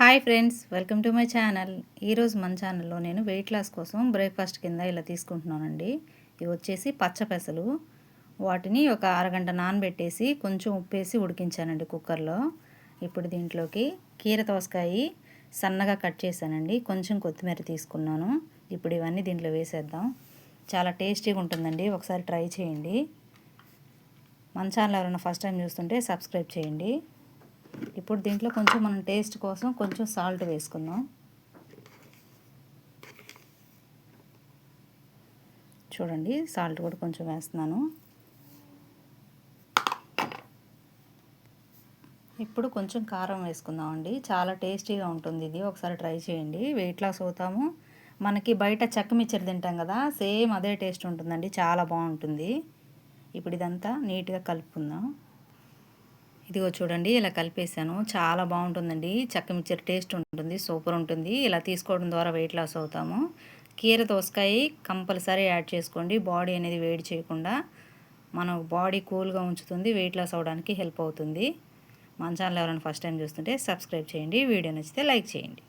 Hi friends welcome to my channel. ఈరోజు మన ఛానల్లో నేను వెయిట్ లాస్ కోసం బ్రేక్ఫాస్ట్ కింద ఇలా తీసుకుంటున్నానండి. ఇవి వచ్చేసి పచ్చ పెసలు. వాటిని ఒక అరగంట నానబెట్టేసి కొంచెం ఉప్పేసి ఉడికించానండి కుక్కర్లో. ఇప్పుడు దీంట్లోకి కీర దోసకాయ సన్నగా కట్ చేశానండి. కొంచెం కొత్తిమీర తీసుకున్నాను. ఇప్పుడు ఇవన్నీ దీంట్లో వేసేద్దాం. చాలా టేస్టీగా ఉంటుందండి. ఒకసారి ట్రై చేయండి. మన ఛానల్ ఎవరైనా ఫస్ట్ టైం చూస్తుంటే సబ్స్క్రైబ్ చేయండి. ఇప్పుడు దీంట్లో కొంచెం మనం టేస్ట్ కోసం కొంచెం సాల్ట్ వేసుకుందాం. చూడండి సాల్ట్ కూడా కొంచెం వేస్తున్నాను. ఇప్పుడు కొంచెం కారం వేసుకుందామండి. చాలా టేస్టీగా ఉంటుంది ఇది. ఒకసారి ట్రై చేయండి. వెయిట్ లాస్ అవుతాము. మనకి బయట చెక్క మిచ్చర్ తింటాం కదా సేమ్ అదే టేస్ట్ ఉంటుందండి. చాలా బాగుంటుంది. ఇప్పుడు ఇదంతా నీట్గా కలుపుకుందాం. ఇదిగో చూడండి ఇలా కలిపేసాను చాలా బాగుంటుందండి. చక్క మిక్చర్ టేస్ట్ ఉంటుంది సూపర్ ఉంటుంది. ఇలా తీసుకోవడం ద్వారా వెయిట్ లాస్ అవుతాము. కీర దోసకాయ కంపల్సరీ యాడ్ చేసుకోండి. బాడీ అనేది వేడి చేయకుండా మన బాడీ కూల్గా ఉంచుతుంది వెయిట్ లాస్ అవ్వడానికి హెల్ప్ అవుతుంది. మన ఛానల్ ఎవరైనా ఫస్ట్ టైం చూస్తుంటే సబ్స్క్రైబ్ చేయండి. వీడియో నచ్చితే లైక్ చేయండి.